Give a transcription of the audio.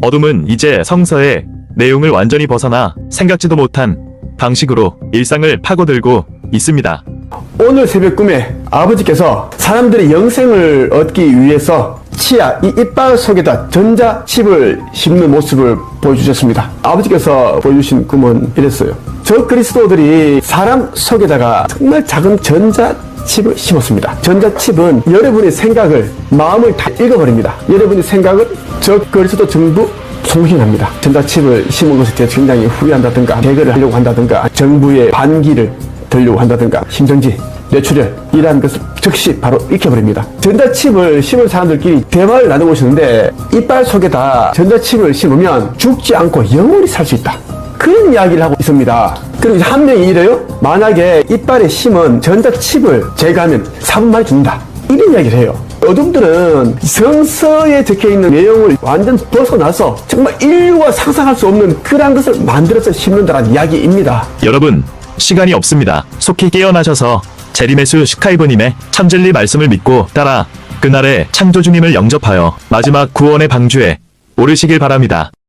어둠은 이제 성서의 내용을 완전히 벗어나 생각지도 못한 방식으로 일상을 파고들고 있습니다. 오늘 새벽 꿈에 아버지께서 사람들이 영생을 얻기 위해서 치아, 이 이빨 속에다 전자칩을 심는 모습을 보여주셨습니다. 아버지께서 보여주신 꿈은 이랬어요. 저 그리스도들이 사람 속에다가 정말 작은 전자 칩을 심었습니다. 전자칩은 여러분의 생각을, 마음을 다 읽어버립니다. 여러분의 생각을 저 그리스도 정부 송신합니다. 전자칩을 심은 것에 대해 굉장히 후회한다든가, 개그를 하려고 한다든가, 정부의 반기를 들려고 한다든가 심정지, 뇌출혈 이러한 것을 즉시 바로 익혀버립니다. 전자칩을 심은 사람들끼리 대화를 나누고 있었는데 이빨 속에다 전자칩을 심으면 죽지 않고 영원히 살 수 있다. 그런 이야기를 하고 있습니다. 그리고 이제 한 명이 이래요? 만약에 이빨에 심은 전자칩을 제거하면 3분 만에 죽는다. 이런 이야기를 해요. 어둠들은 성서에 적혀 있는 내용을 완전 벗어나서 정말 인류가 상상할 수 없는 그러한 것을 만들어서 심는다는 이야기입니다. 여러분, 시간이 없습니다. 속히 깨어나셔서 제리메스 슈카이브님의 참진리 말씀을 믿고 따라 그날의 창조주님을 영접하여 마지막 구원의 방주에 오르시길 바랍니다.